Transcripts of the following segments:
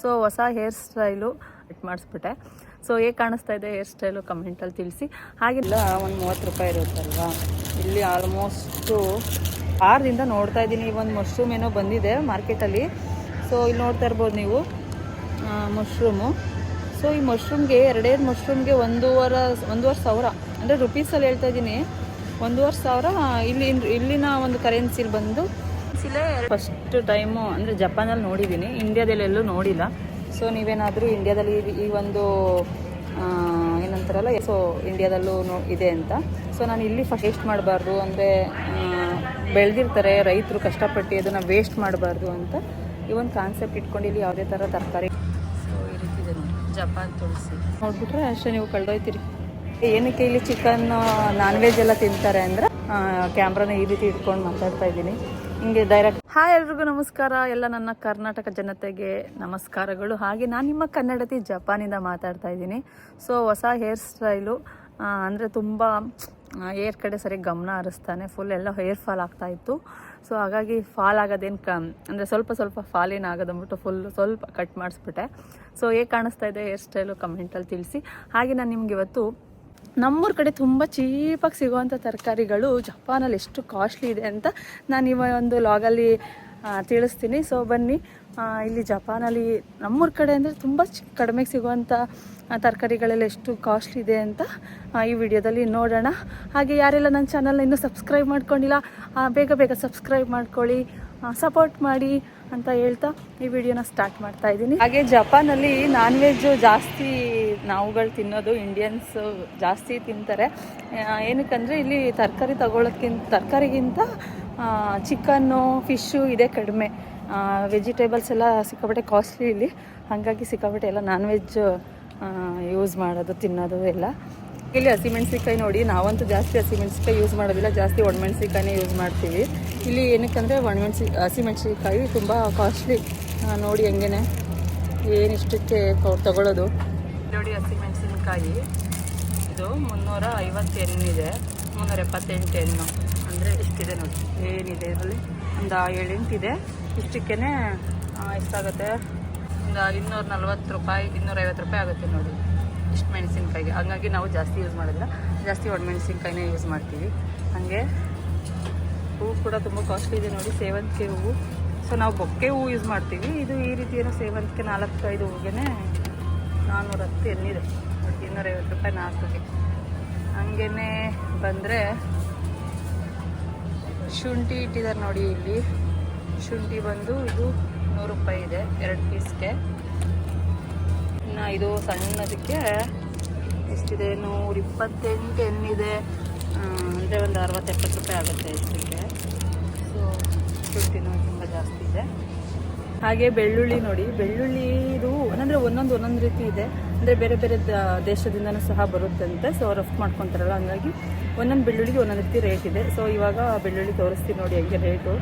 So ಹೊಸ hair style cut ಮಾಡಿಸ್ಬಿಟ್ಟೆ. So ಹೇಗೆ ಕಾಣಿಸ್ತಾ ಇದೆ ಹೇರ್ ಸ್ಟೈಲು ಕಮೆಂಟಲ್ಲಿ ತಿಳಿಸಿ. ಹಾಗಿಲ್ಲ ಒಂದು ಮೂವತ್ತು ರೂಪಾಯಿ ಇರುತ್ತಲ್ವಾ ಇಲ್ಲಿ ಆಲ್ಮೋಸ್ಟು ಆರರಿಂದ ನೋಡ್ತಾ ಇದ್ದೀನಿ. ಈ ಒಂದು ಮಶ್ರೂಮ್ ಏನೋ ಬಂದಿದೆ ಮಾರ್ಕೆಟಲ್ಲಿ ಸೊ ಇಲ್ಲಿ ನೋಡ್ತಾ ಇರ್ಬೋದು ನೀವು. ಮಶ್ರೂಮು ಸೊ ಈ ಮಶ್ರೂಮ್ಗೆ ಎರಡೆರಡು ಮಶ್ರೂಮ್ಗೆ ಒಂದೂವರೆ ಒಂದೂವರೆ ಸಾವಿರ. ಅಂದರೆ ರುಪೀಸಲ್ಲಿ ಹೇಳ್ತಾ ಇದ್ದೀನಿ. ಒಂದೂವರೆ ಸಾವಿರ, ಇಲ್ಲಿ, ಇಲ್ಲಿನ ಒಂದು ಕರೆನ್ಸಿಲಿ ಬಂದು ಫಸ್ಟ್ ಟೈಮು ಅಂದರೆ ಜಪಾನಲ್ಲಿ ನೋಡಿದ್ದೀನಿ, ಇಂಡಿಯಾದಲ್ಲಿ ಎಲ್ಲೂ ನೋಡಿಲ್ಲ. ಸೊ ನೀವೇನಾದರೂ ಇಂಡಿಯಾದಲ್ಲಿ ಈ- ಒಂದು ಏನಂತಾರಲ್ಲ ಸೊ ಇಂಡಿಯಾದಲ್ಲೂ ನೋ ಇದೆ ಅಂತ. ಸೊ ನಾನು ಇಲ್ಲಿ ಫಸ್ಟ್ ಮಾಡಬಾರ್ದು ಅಂದರೆ ಬೆಳೆದಿರ್ತಾರೆ, ರೈತರು ಕಷ್ಟಪಟ್ಟು ಅದನ್ನು ವೇಸ್ಟ್ ಮಾಡಬಾರ್ದು ಅಂತ ಈ ಒಂದು ಕಾನ್ಸೆಪ್ಟ್ ಇಟ್ಕೊಂಡು ಇಲ್ಲಿ ಯಾವುದೇ ಥರ ತರಕಾರಿ. ಸೊ ಈ ರೀತಿ ಇದೆ ಜಪಾನ್ ತುಳಸಿ. ನೋಡಿಬಿಟ್ರೆ ಅಷ್ಟೇ ನೀವು ಕಳ್ದೋಯ್ತೀರಿ. ಏನಕ್ಕೆ ಇಲ್ಲಿ ಚಿಕನ್ ನಾನ್ ವೆಜ್ ಎಲ್ಲ ತಿಂತಾರೆ ಅಂದರೆ ಕ್ಯಾಮ್ರಾನ ಈ ರೀತಿ ಇಟ್ಕೊಂಡು ಮಾತಾಡ್ತಾ ಇದ್ದೀನಿ. ಹಿಂಗೆ ಡೈರೆಕ್ಟ್ ಹಾಯ್ ಎಲ್ರಿಗೂ ನಮಸ್ಕಾರ. ಎಲ್ಲ ನನ್ನ ಕರ್ನಾಟಕ ಜನತೆಗೆ ನಮಸ್ಕಾರಗಳು. ಹಾಗೆ ನಾನು ನಿಮ್ಮ ಕನ್ನಡತಿ ಜಪಾನಿಂದ ಮಾತಾಡ್ತಾ ಇದ್ದೀನಿ. ಸೊ ಹೊಸ ಹೇರ್ ಸ್ಟೈಲು ಅಂದರೆ ತುಂಬ ಏರ್ ಕಡೆ ಸರಿ ಗಮನ ಹರಿಸ್ತಾನೆ. ಫುಲ್ ಎಲ್ಲ ಹೇರ್ ಫಾಲ್ ಆಗ್ತಾ ಇತ್ತು. ಸೊ ಹಾಗಾಗಿ ಫಾಲ್ ಆಗೋದೇನು ಕ, ಅಂದರೆ ಸ್ವಲ್ಪ ಸ್ವಲ್ಪ ಫಾಲ್ ಏನು ಆಗೋದಂದ್ಬಿಟ್ಟು ಫುಲ್ ಸ್ವಲ್ಪ ಕಟ್ ಮಾಡಿಸ್ಬಿಟ್ಟೆ. ಸೊ ಹೇಗೆ ಕಾಣಿಸ್ತಾ ಇದೆ ಹೇರ್ ಸ್ಟೈಲು ಕಮೆಂಟಲ್ಲಿ ತಿಳಿಸಿ. ಹಾಗೆ ನಾನು ನಿಮ್ಗೆ ಇವತ್ತು ನಮ್ಮೂರ ಕಡೆ ತುಂಬ ಚೀಪಾಗಿ ಸಿಗುವಂಥ ತರಕಾರಿಗಳು ಜಪಾನಲ್ಲಿ ಎಷ್ಟು ಕಾಸ್ಟ್ಲಿ ಇದೆ ಅಂತ ನಾನು ಇವ ಒಂದು ಲಾಗಲ್ಲಿ ತಿಳಿಸ್ತೀನಿ. ಸೊ ಬನ್ನಿ. ಇಲ್ಲಿ ಜಪಾನಲ್ಲಿ ನಮ್ಮೂರ ಕಡೆ ಅಂದರೆ ತುಂಬ ಚಿ ಕಡಿಮೆಗೆ ಸಿಗುವಂಥ ತರಕಾರಿಗಳೆಲ್ಲ ಎಷ್ಟು ಕಾಸ್ಟ್ಲಿ ಇದೆ ಅಂತ ಈ ವಿಡಿಯೋದಲ್ಲಿ ನೋಡೋಣ. ಹಾಗೆ ಯಾರೆಲ್ಲ ನನ್ನ ಚಾನಲ್ನ ಇನ್ನೂ ಸಬ್ಸ್ಕ್ರೈಬ್ ಮಾಡ್ಕೊಂಡಿಲ್ಲ ಬೇಗ ಬೇಗ ಸಬ್ಸ್ಕ್ರೈಬ್ ಮಾಡ್ಕೊಳ್ಳಿ ಸಪೋರ್ಟ್ ಮಾಡಿ ಅಂತ ಹೇಳ್ತಾ ಈ ವಿಡಿಯೋನ ಸ್ಟಾರ್ಟ್ ಮಾಡ್ತಾ ಇದ್ದೀನಿ. ಹಾಗೆ ಜಪಾನಲ್ಲಿ ನಾನ್ ವೆಜ್ ಜಾಸ್ತಿ ನಾವುಗಳು ತಿನ್ನೋದು ಇಂಡಿಯನ್ಸ್ ಜಾಸ್ತಿ ತಿಂತಾರೆ. ಏನಕ್ಕಂದ್ರೆ ಇಲ್ಲಿ ತರಕಾರಿ ತಗೊಳ್ಳೋದ್ಕಿಂತ ತರಕಾರಿಗಿಂತ ಚಿಕನ್ನು ಫಿಶ್ಶು ಇದೆ ಕಡಿಮೆ. ವೆಜಿಟೇಬಲ್ಸ್ ಎಲ್ಲ ಸಿಕ್ಕಾಪಟ್ಟೆ ಕಾಸ್ಟ್ಲಿ ಇಲ್ಲಿ. ಹಾಗಾಗಿ ಸಿಕ್ಕಾಪಟ್ಟೆ ಎಲ್ಲ ನಾನ್ ವೆಜ್ ಯೂಸ್ ಮಾಡೋದು, ತಿನ್ನೋದು ಎಲ್ಲ. ಇಲ್ಲಿ ಹಸಿಮೆಣ್ಸಿಕಾಯಿ ನೋಡಿ, ನಾವಂತೂ ಜಾಸ್ತಿ ಹಸಿಮೆಣ್ಸಿಕಾಯಿ ಯೂಸ್ ಮಾಡೋದಿಲ್ಲ, ಜಾಸ್ತಿ ಒಣಮೆಣ್ಸಿಕಾಯಿನೇ ಯೂಸ್ ಮಾಡ್ತೀವಿ. ಇಲ್ಲಿ ಏನಕ್ಕಂದರೆ ಒಣಮೆಣ್ಸಿ ಹಸಿಮೆಣ್ಸಿಕಾಯಿ ತುಂಬ ಕಾಸ್ಟ್ಲಿ ನೋಡಿ ಹೆಂಗೇನೆ. ಏನಿಷ್ಟಕ್ಕೆ ಇಷ್ಟಕ್ಕೆ ತಗೊಳ್ಳೋದು ನೋಡಿ ಹಸಿಮೆಣಸಿನಕಾಯಿ. ಇದು ಮುನ್ನೂರ ಐವತ್ತು ಎಣ್ಣಿದೆ ಮುನ್ನೂರ ಎಪ್ಪತ್ತೆಂಟು ಎಣ್ಣು ಅಂದರೆ ಇಷ್ಟಿದೆ ನೋಡಿ. ಏನಿದೆ ಇದರಲ್ಲಿ? ಒಂದು ಏಳೆಂಟಿದೆ ಇಷ್ಟಕ್ಕೇ ಎಷ್ಟಾಗುತ್ತೆ ಒಂದು ಇನ್ನೂರ ನಲ್ವತ್ತು ರೂಪಾಯಿ ಇನ್ನೂರೈವತ್ತು ರೂಪಾಯಿ ಆಗುತ್ತೆ ನೋಡಿ. ಇಷ್ಟು ಮೆಣಸಿನ್ಕಾಯಿಗೆ. ಹಂಗಾಗಿ ನಾವು ಜಾಸ್ತಿ ಯೂಸ್ ಮಾಡೋದಿಲ್ಲ. ಜಾಸ್ತಿ ಒಣಮೆಣಸಿನ್ಕಾಯಿನೇ ಯೂಸ್ ಮಾಡ್ತೀವಿ. ಹಾಗೆ ಹೂವು ಕೂಡ ತುಂಬ ಕಾಸ್ಟ್ಲಿ ಇದೆ ನೋಡಿ, ಸೇವಂತಿಗೆ ಹೂವು. ಸೊ ನಾವು ಬೊಕ್ಕೆ ಹೂವು ಯೂಸ್ ಮಾಡ್ತೀವಿ. ಇದು ಈ ರೀತಿ ಏನೋ ಸೇವಂತಿಗೆ ಐದು ಹೂವಿಗೆ ನಾನ್ನೂರ ಹತ್ತು ಎಣ್ಣಿದೆ. ಇನ್ನೂರೈವತ್ತು ರೂಪಾಯಿ ನಾಲ್ಕಿಗೆ. ಹಂಗೇ ಬಂದರೆ ಶುಂಠಿ ಇಟ್ಟಿದ್ದಾರೆ ನೋಡಿ ಇಲ್ಲಿ. ಶುಂಠಿ ಬಂದು ಇದು ನೂರು ರೂಪಾಯಿ ಇದೆ, ಎರಡು ಪೀಸ್ಗೆ ಇದು ಸಣ್ಣದಕ್ಕೆ ಎಷ್ಟಿದೆ? ನೂರ ಇಪ್ಪತ್ತೆಂಟು ಎಣ್ಣಿದೆ. ಅಂದರೆ ಒಂದು ಅರವತ್ತು ಎಪ್ಪತ್ತು ರೂಪಾಯಿ ಆಗುತ್ತೆ ಇಷ್ಟಕ್ಕೆ ಸೊ ಶುಂಠಿನೂ ತುಂಬ ಜಾಸ್ತಿ ಇದೆ. ಹಾಗೆ ಬೆಳ್ಳುಳ್ಳಿ ನೋಡಿ. ಬೆಳ್ಳುಳ್ಳಿ ಇದು ಅಂದರೆ ಒಂದೊಂದು ಒಂದೊಂದು ರೀತಿ ಇದೆ. ಅಂದರೆ ಬೇರೆ ಬೇರೆ ದೇಶದಿಂದನೂ ಸಹ ಬರುತ್ತಂತೆ. ಸೊ ರಫ್ತು ಮಾಡ್ಕೊತಾರಲ್ಲ, ಹಂಗಾಗಿ ಒಂದೊಂದು ಬೆಳ್ಳುಳ್ಳಿಗೆ ಒಂದೊಂದು ರೀತಿ ರೇಟ್ ಇದೆ. ಸೊ ಇವಾಗ ಬೆಳ್ಳುಳ್ಳಿ ತೋರಿಸ್ತೀನಿ ನೋಡಿ ಹೆಂಗೆ ರೇಟು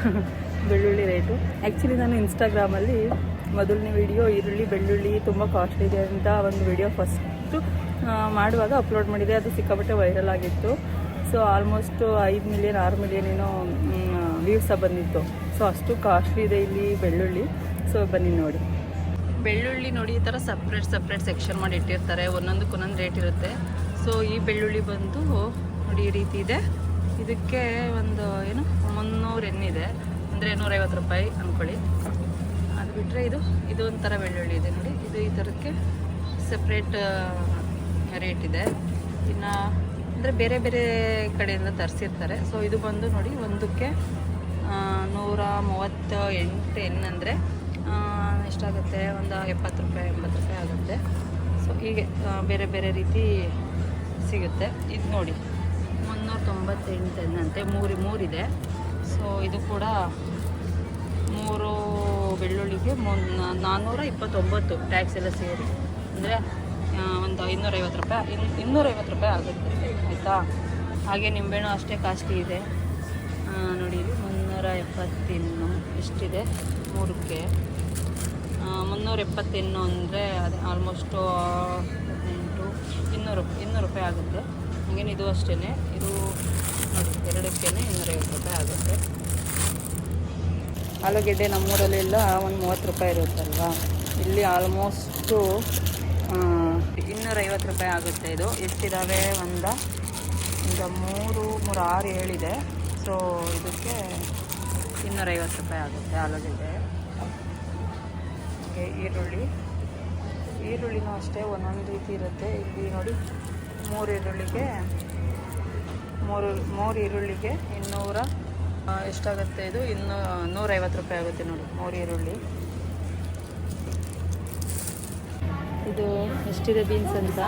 ಬೆಳ್ಳುಳ್ಳಿ ರೇಟು ಆ್ಯಕ್ಚುಲಿ ನಾನು ಇನ್ಸ್ಟಾಗ್ರಾಮಲ್ಲಿ ಮೊದಲನೇ ವಿಡಿಯೋ ಈರುಳ್ಳಿ, ಬೆಳ್ಳುಳ್ಳಿ ತುಂಬ ಕಾಸ್ಟ್ಲಿ ಇದೆ ಅಂತ ಒಂದು ವಿಡಿಯೋ ಫಸ್ಟು ಮಾಡುವಾಗ ಅಪ್ಲೋಡ್ ಮಾಡಿದೆ. ಅದು ಸಿಕ್ಕಾಪಟ್ಟೆ ವೈರಲ್ ಆಗಿತ್ತು. ಸೊ ಆಲ್ಮೋಸ್ಟ್ ಐದು ಮಿಲಿಯನ್ ಆರು ಮಿಲಿಯನ್ ಏನೋ ವ್ಯೂಸ ಬಂದಿತ್ತು. ಸೊ ಅಷ್ಟು ಕಾಸ್ಟ್ಲಿ ಇದೆ ಇಲ್ಲಿ ಬೆಳ್ಳುಳ್ಳಿ. ಸೊ ಬನ್ನಿ ನೋಡಿ. ಬೆಳ್ಳುಳ್ಳಿ ನೋಡಿ, ಈ ಥರ ಸಪ್ರೇಟ್ ಸಪ್ರೇಟ್ ಸೆಕ್ಷನ್ ಮಾಡಿ ಇಟ್ಟಿರ್ತಾರೆ. ಒಂದೊಂದಕ್ಕೆ ಒಂದೊಂದು ರೇಟ್ ಇರುತ್ತೆ. ಸೊ ಈ ಬೆಳ್ಳುಳ್ಳಿ ಬಂದು ನೋಡಿ, ಈ ರೀತಿ ಇದೆ. ಇದಕ್ಕೆ ಒಂದು, ಏನು, ಮುನ್ನೂರು ಇದೆ. ಅಂದರೆ ನೂರೈವತ್ತು ರೂಪಾಯಿ ಅಂದ್ಕೊಳ್ಳಿ ಅದು ಬಿಟ್ಟರೆ ಇದು ಇದು ಒಂಥರ ಬೆಳ್ಳುಳ್ಳಿ ಇದೆ ನೋಡಿ. ಇದು ಈ ಥರಕ್ಕೆ ಸಪ್ರೇಟ್ ರೇಟ್ ಇದೆ. ಇನ್ನು ಅಂದರೆ ಬೇರೆ ಬೇರೆ ಕಡೆಯಿಂದ ತರಿಸಿರ್ತಾರೆ. ಸೊ ಇದು ಬಂದು ನೋಡಿ ಒಂದಕ್ಕೆ ನೂರ ಮೂವತ್ತ ಎಂಟು ಎನ್ ಅಂದರೆ ಎಷ್ಟಾಗುತ್ತೆ? ಒಂದು ಎಪ್ಪತ್ತು ರೂಪಾಯಿ, ಎಂಬತ್ತು ರೂಪಾಯಿ ಆಗುತ್ತೆ. ಸೊ ಹೀಗೆ ಬೇರೆ ಬೇರೆ ರೀತಿ ಸಿಗುತ್ತೆ. ಇದು ನೋಡಿ, ಮುನ್ನೂರ ತೊಂಬತ್ತೆಂಟು ಎಣ್ಣಂತೆ ಮೂರು, ಮೂರಿದೆ. ಸೊ ಇದು ಕೂಡ ಮೂರು ಬೆಳ್ಳುಳ್ಳಿಗೆ ಮುನ್ ನಾನ್ನೂರ ಇಪ್ಪತ್ತೊಂಬತ್ತು ಟ್ಯಾಕ್ಸ್ ಎಲ್ಲ ಸೇರಿ. ಅಂದರೆ ಒಂದು ಇನ್ನೂರೈವತ್ತು ರೂಪಾಯಿ, ಇನ್ ಇನ್ನೂರೈವತ್ತು ರೂಪಾಯಿ ಆಗುತ್ತೆ. ಆಯಿತಾ? ಹಾಗೆ ನಿಂಬೆಹಣ್ಣು ಅಷ್ಟೇ ಕಾಸ್ಟ್ಲಿ ಇದೆ. ನೋಡಿ ಮುನ್ನೂರ ಎಪ್ಪತ್ತಿನ್ನು, ಎಷ್ಟಿದೆ? ಮೂರಕ್ಕೆ. ಮುನ್ನೂರ ಎಪ್ಪತ್ತೆನ್ನು ಅಂದರೆ ಅದು ಆಲ್ಮೋಸ್ಟು ಎಂಟು ಇನ್ನೂರು ಇನ್ನೂರು ರೂಪಾಯಿ ಆಗುತ್ತೆ. ಹಾಗೇನು ಇದು ಅಷ್ಟೇ ಇದು ಎರಡಕ್ಕೇ ಇನ್ನೂರೈವತ್ತು ರೂಪಾಯಿ ಆಗುತ್ತೆ. ಆಲೂಗೆಡ್ಡೆ ನಮ್ಮೂರಲ್ಲೆಲ್ಲ ಒಂದು ಮೂವತ್ತು ರೂಪಾಯಿ ಇರುತ್ತಲ್ವಾ? ಇಲ್ಲಿ ಆಲ್ಮೋಸ್ಟು ಇನ್ನೂರೈವತ್ತು ರೂಪಾಯಿ ಆಗುತ್ತೆ ಇದು. ಎಷ್ಟಿದ್ದಾವೆ ಒಂದ, ಈಗ ಮೂರು ಮೂರು ಆರು ಏಳಿದೆ. ಸೊ ಇದಕ್ಕೆ ಇನ್ನೂರೈವತ್ತು ರೂಪಾಯಿ ಆಗುತ್ತೆ ಆಲೂಗೆಡ್ಡೆ. ಹಾಗೆ ಈರುಳ್ಳಿ. ಈರುಳ್ಳಿನೂ ಅಷ್ಟೇ ಒಂದೊಂದು ರೀತಿ ಇರುತ್ತೆ. ಇಲ್ಲಿ ನೋಡಿ, ಮೂರು ಈರುಳ್ಳಿಗೆ, ಮೂರು ಮೂರು ಈರುಳ್ಳಿಗೆ ಇನ್ನೂರ ಎಷ್ಟಾಗುತ್ತೆ ಇದು. ಇನ್ನೂ ನೂರೈವತ್ತು ರೂಪಾಯಿ ಆಗುತ್ತೆ ನೋಡಿ ಮೂರು ಈರುಳ್ಳಿ. ಇದು ಎಷ್ಟಿದೆ ಬೀನ್ಸ್ ಅಂತ?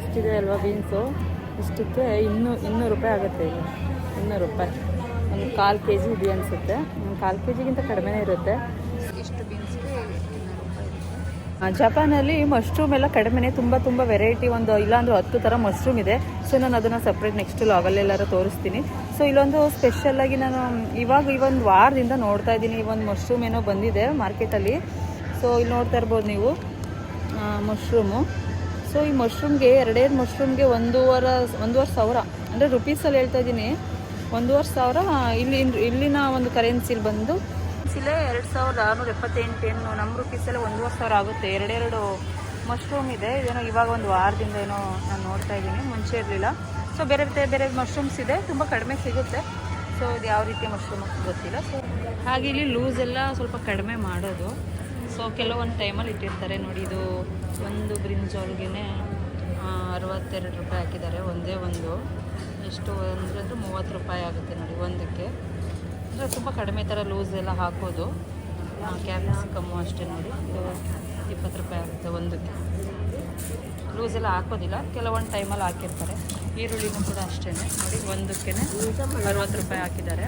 ಇಷ್ಟಿದೆ ಅಲ್ವಾ ಬೀನ್ಸು ಇಷ್ಟಕ್ಕೆ ಇನ್ನೂ ಇನ್ನೂರು ರೂಪಾಯಿ ಆಗುತ್ತೆ ಇದು. ಇನ್ನೂರು ರೂಪಾಯಿ. ಒಂದು ಕಾಲು ಕೆ ಜಿ ಇದೆ ಅನಿಸುತ್ತೆ. ಒಂದು ಕಾಲು ಕೆ ಜಿಗಿಂತ ಕಡಿಮೆನೇ ಇರುತ್ತೆ. ಇಷ್ಟು ಬೀನ್ಸ್ ಜಪಾನಲ್ಲಿ ಮಶ್ರೂಮ್ ಎಲ್ಲ ಕಡಿಮೆನೇ ತುಂಬ ತುಂಬ ವೆರೈಟಿ ಒಂದು ಇಲ್ಲಾಂದ್ರೆ ಹತ್ತು ಥರ ಮಶ್ರೂಮ್ ಇದೆ. ಸೊ ನಾನು ಅದನ್ನು ಸಪ್ರೇಟ್ ನೆಕ್ಸ್ಟ್ ಲಾಗಲ್ಲೆಲ್ಲರೂ ತೋರಿಸ್ತೀನಿ. ಸೊ ಇಲ್ಲೊಂದು ಸ್ಪೆಷಲ್ಲಾಗಿ ನಾನು ಇವಾಗ ಈ ಒಂದು ವಾರದಿಂದ ನೋಡ್ತಾ ಇದ್ದೀನಿ. ಈ ಒಂದು ಮಶ್ರೂಮ್ ಏನೋ ಬಂದಿದೆ ಮಾರ್ಕೆಟಲ್ಲಿ ಸೊ ಇಲ್ಲಿ ನೋಡ್ತಾ ಇರ್ಬೋದು ನೀವು. ಮಶ್ರೂಮು ಸೊ ಈ ಮಶ್ರೂಮ್ಗೆ ಎರಡೆರಡು ಮಶ್ರೂಮ್ಗೆ ಒಂದೂವರೆ ಒಂದೂವರೆ ಸಾವಿರ. ಅಂದರೆ ರುಪೀಸಲ್ಲಿ ಹೇಳ್ತಾ ಇದ್ದೀನಿ. ಒಂದೂವರೆ ಸಾವಿರ. ಇಲ್ಲಿ, ಇಲ್ಲಿನ ಒಂದು ಕರೆನ್ಸಿಲಿ ಬಂದು ಇಲ್ಲೇ ಎರಡು ಸಾವಿರದ ಆರುನೂರ ಎಪ್ಪತ್ತೆಂಟು ಏನು ನಮ್ಮ ರುಪೀಸಲ್ಲಿ ಒಂದೂವರೆ ಸಾವಿರ ಆಗುತ್ತೆ. ಎರಡೆರಡು ಮಶ್ರೂಮ್ ಇದೆ. ಇದೇನೋ ಇವಾಗ ಒಂದು ವಾರದಿಂದ ಏನೋ ನಾನು ನೋಡ್ತಾ ಇದ್ದೀನಿ. ಮುಂಚೆ ಇರಲಿಲ್ಲ. ಸೊ ಬೇರೆ ಬೇರೆ ಮಶ್ರೂಮ್ಸ್ ಇದೆ. ತುಂಬ ಕಡಿಮೆ ಸಿಗುತ್ತೆ. ಸೊ ಇದು ಯಾವ ರೀತಿಯ ಮಶ್ರೂಮ್ ಗೊತ್ತಿಲ್ಲ. ಸೊ ಹಾಗೆ ಇಲ್ಲಿ ಲೂಸ್ ಎಲ್ಲ ಸ್ವಲ್ಪ ಕಡಿಮೆ ಮಾಡೋದು. ಸೊ ಕೆಲವೊಂದು ಟೈಮಲ್ಲಿ ಇಟ್ಟಿರ್ತಾರೆ. ನೋಡಿ, ಇದು ಒಂದು ಬ್ರಿಂಜಾಲ್ಗೆ ಅರವತ್ತೆರಡು ರೂಪಾಯಿ ಹಾಕಿದ್ದಾರೆ. ಒಂದೇ ಒಂದು. ಎಷ್ಟು ಅಂದರೆ ಅಂದರೆ ಮೂವತ್ತು ರೂಪಾಯಿ ಆಗುತ್ತೆ ನೋಡಿ, ಒಂದಕ್ಕೆ. ಅಂದರೆ ತುಂಬ ಕಡಿಮೆ ಥರ ಲೂಸ್ ಎಲ್ಲ ಹಾಕೋದು. ಕ್ಯಾಪ್ಸಿಕಮ್ಮು ಅಷ್ಟೇ ನೋಡಿ. ಇದು ಇಪ್ಪತ್ತು ರೂಪಾಯಿ ಆಗುತ್ತೆ ಒಂದಕ್ಕೆ. ಲೂಸ್ ಎಲ್ಲ ಹಾಕೋದಿಲ್ಲ. ಕೆಲವೊಂದು ಟೈಮಲ್ಲಿ ಹಾಕಿರ್ತಾರೆ. ಈರುಳ್ಳಿನೂ ಕೂಡ ಅಷ್ಟೇ ನೋಡಿ ಒಂದಕ್ಕೆ ಅರವತ್ತು ರೂಪಾಯಿ ಹಾಕಿದ್ದಾರೆ.